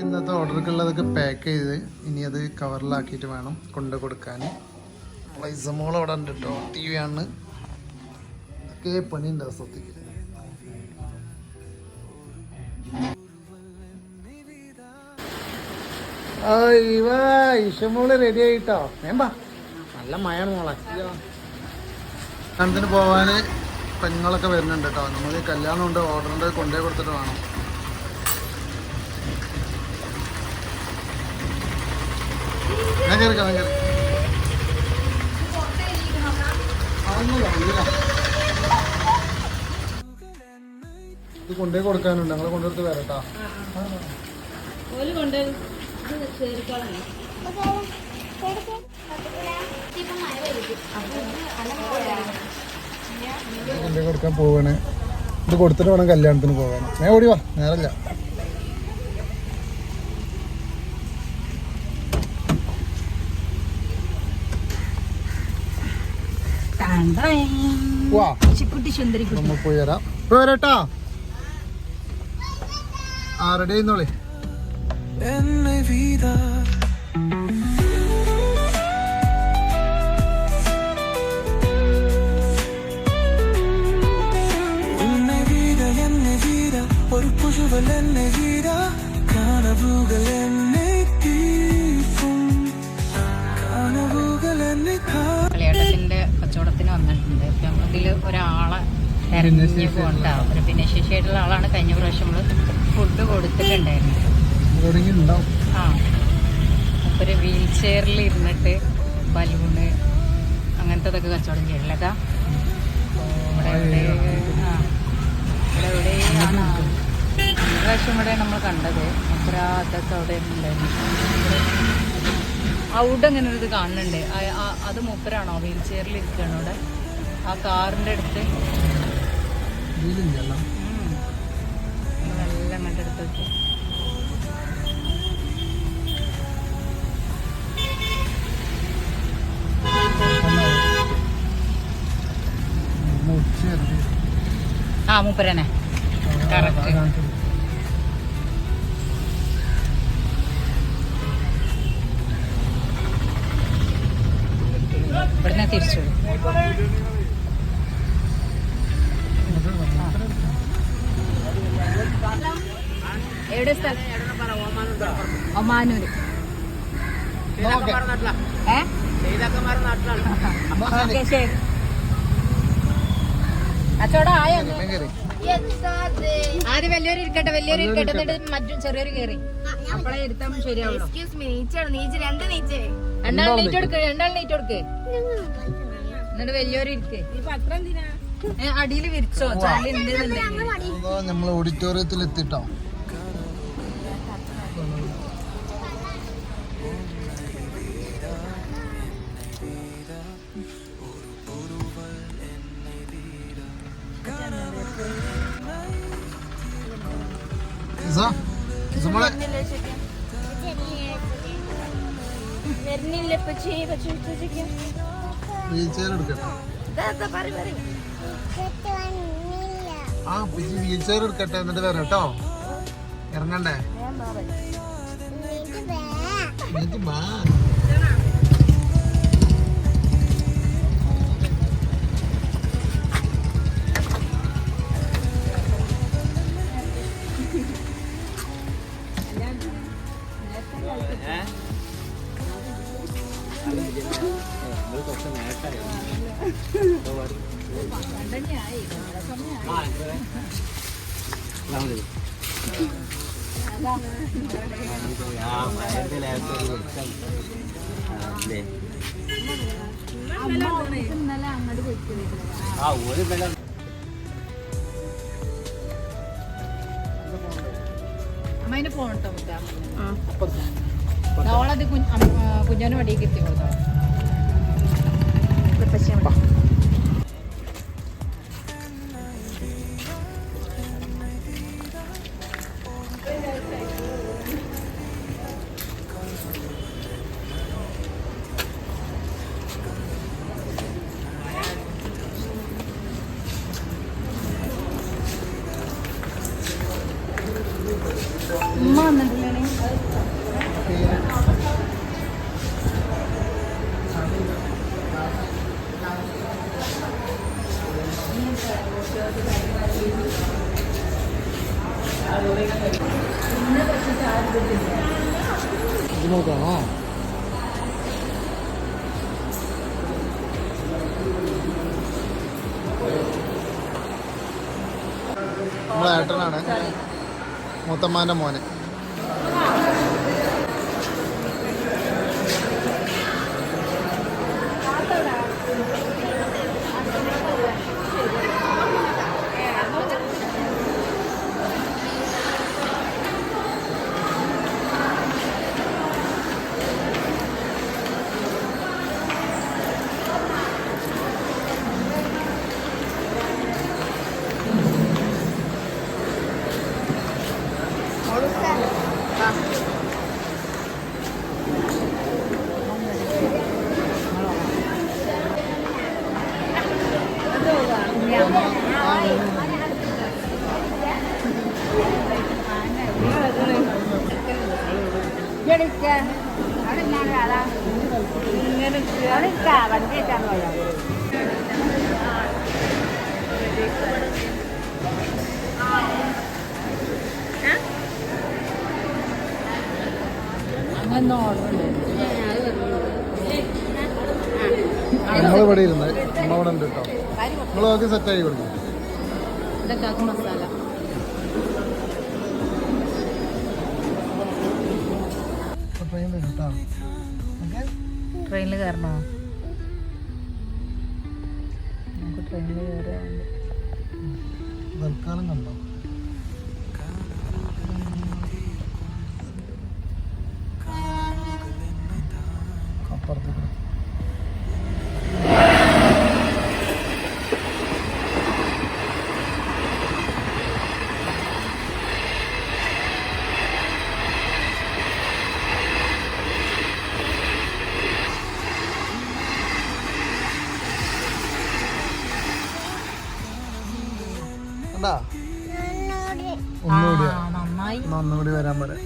ഇന്നത്തെ ഓർഡർക്കുള്ളതൊക്കെ പാക്ക് ചെയ്ത് ഇനി അത് കവറിലാക്കിയിട്ട് വേണം കൊണ്ട് കൊടുക്കാൻ. പൈസമോൾ അവിടെ ഉണ്ട് കേട്ടോ ടി വി ആണ്. ഒക്കെ പണിയുണ്ട് അവസരത്തേക്ക് ഇഷമോൾ റെഡി ആയിട്ടോ? നല്ല മഴയാണ് മോളെ. കണ്ടിന് പോവാന് പെങ്ങളൊക്കെ വരുന്നുണ്ട് കേട്ടോ നമ്മൾ കല്യാണം ഉണ്ട് ഓർഡർ ഉണ്ട് കൊണ്ടുപോയി കൊടുത്തിട്ട് വേണം. ഞാൻ കയറി ഇത് കൊണ്ടുപോയി കൊടുക്കാനുണ്ട്. ഞങ്ങൾ കൊണ്ടുകൊടുത്ത് വരട്ടാ. കൊണ്ടേ കൊടുക്കാൻ പോവാണ്. ഇത് കൊടുത്തിട്ട് വേണം കല്യാണത്തിന് പോകാൻ ഞാൻ ഓടി വാ. നേരല്ല. ചിക്കുട്ടി സുന്ദരി നമ്മൾ പോയി വരാം. ഇപ്പൊ വരട്ടാ? ആ റെഡി ആയിന്നോളി. ഉന്നെ വീര എന്നെ വീര ഒരു പുഴുവൽ എന്നെ വീര കനവുകൾ എന്നെ വന്നിട്ടുണ്ട്. അപ്പൊ ഒരാളെ തെരഞ്ഞു പോകണ്ട ഒരു ഭിന്നശേഷിയായിട്ടുള്ള ആളാണ് കഴിഞ്ഞ പ്രാവശ്യം നമ്മൾ ഫുഡ് കൊടുത്തിട്ടുണ്ടായിരുന്നു തുടങ്ങി ഉണ്ടാവും ആ ഒരു വീൽ ചെയറിൽ ഇരുന്നിട്ട് ബലൂണ് അങ്ങനത്തതൊക്കെ കച്ചവടം ചെയ്യലതാ ഇവിടെ എവിടെ ആ. ഇവിടെ എവിടെയാണ് പ്രാവശ്യം ഇവിടെ നമ്മൾ കണ്ടത് അത്ര അതൊക്കെ അവിടെ ഉണ്ടായിരുന്നു അവിടെ അങ്ങനെ ഒരു ഇത് കാണുന്നുണ്ട് അത് മൂപ്പരാണോ വീൽ ചെയറിൽ ഇരിക്കുകയാണ് അവിടെ ആ കാറിന്റെ അടുത്ത്. നല്ല അങ്ങോട്ട് എടുത്ത് വെച്ചു ആ മൂപ്പരനെ Correct. ഇവിടുന്ന് തിരിച്ചു എവിടെ സ്ഥലം? ഒമാനൂര് അച്ചോടാ ആയോ? ആദ്യം വലിയൊരു ഇരിക്കട്ടെ വലിയൊരു ഇരിക്കട്ടെ എന്നിട്ട് മറ്റും ചെറിയൊരു കേറി. അപ്പളെ ഇരുത്താൻ ശരിയാവും എക്സ്ക്യൂസ് മീ നീച്ചാണ് നീച്ച് രണ്ട് നീച്ചേ. രണ്ടാൾ നീറ്റ് കൊടുക്ക് രണ്ടാൾ നീറ്റ് കൊടുക്ക് എന്നിട്ട് വലിയൊരു ഇരിക്ക്. അടിയിൽ വിരിച്ചോ? ചളി നമ്മൾ ഓഡിറ്റോറിയത്തിൽ എത്തിട്ടോ? ഇസ, ഇസ മോളെ, വരുന്നില്ല പറ പറ ആ പിജി വീൽ ചെയർ എടുക്കട്ടെ എന്നിട്ട് വരാം കേട്ടോ. ഇറങ്ങണ്ടേ? എന്നിട്ട് ബാ. അമ്മേനെ പോണട്ടോ ഓളത് കുഞ്ഞാനും വടിയൊക്കെ എത്തി കൊടുത്തോ ഇതിനോക്കാണോ നമ്മളേട്ടനാണ് മൂത്തമ്മാന്റെ മോനെ. അങ്ങനെ ഓർഡർ ഉണ്ട് നമ്മളിവിടെ ഇരുന്ന് നമ്മളവിടെ ഉണ്ട് കേട്ടോ നമ്മളൊക്കെ സെറ്റായി കൊടുക്കും. മസാല. ട്രെയിനിൽ കയറണോ നമുക്ക് ട്രെയിനിൽ കയറുകയാണ് കണ്ടോ? അപ്പുറത്തേക്ക് കണ്ടാ ഒന്നുകൂടി നന്നായി. ഒന്നുകൂടി വരാൻ പറയാം